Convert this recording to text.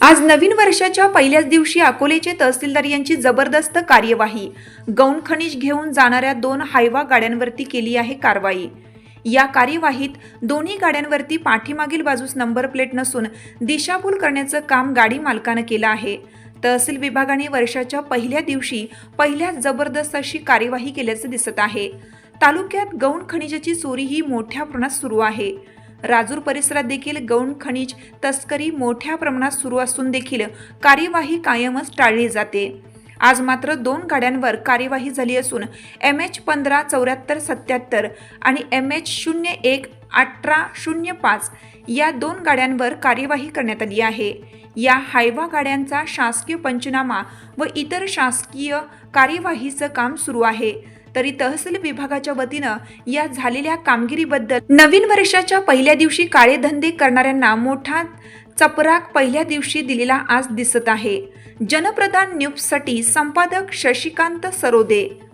आज नवीन वर्षाच्या पहिल्याच दिवशी अकोलेचे तहसीलदार यांची जबरदस्त कार्यवाही. गौण खनिज घेऊन जाणाऱ्या दोन हायवा गाड्यांवरती केली आहे कारवाई. या कार्यवाहीत दोन्ही गाड्यांवरती पाठीमागील बाजूस नंबर प्लेट नसून दिशाभूल करण्याचं काम गाडी मालकानं केलं आहे. तहसील विभागाने वर्षाच्या पहिल्या दिवशी पहिल्याच जबरदस्त अशी कार्यवाही केल्याचं दिसत आहे. तालुक्यात गौण खनिजाची चोरी ही मोठ्या प्रमाणात सुरू आहे. राजूर परिसरात देखील गौण खनिज तस्करी मोठ्या प्रमाणात सुरू असून देखील कार्यवाही कायमच टाळली जाते. आज मात्र दोन गाड्यांवर कार्यवाही झाली असून एम एच पंधरा चौऱ्याहत्तर सत्याहत्तर आणि एम एच शून्य एक अठरा शून्य पाच या दोन गाड्यांवर कार्यवाही करण्यात आली आहे. या हायवा गाड्यांचा शासकीय पंचनामा व इतर शासकीय कार्यवाहीचं काम सुरू आहे. तरी तहसील विभागाच्या वतीनं या झालेल्या कामगिरीबद्दल नवीन वर्षाच्या पहिल्या दिवशी काळे धंदे करणाऱ्यांना मोठा चपराक पहिल्या दिवशी दिलेला आज दिसत आहे. जनप्रधान न्यूजसाठी संपादक शशिकांत सरोदे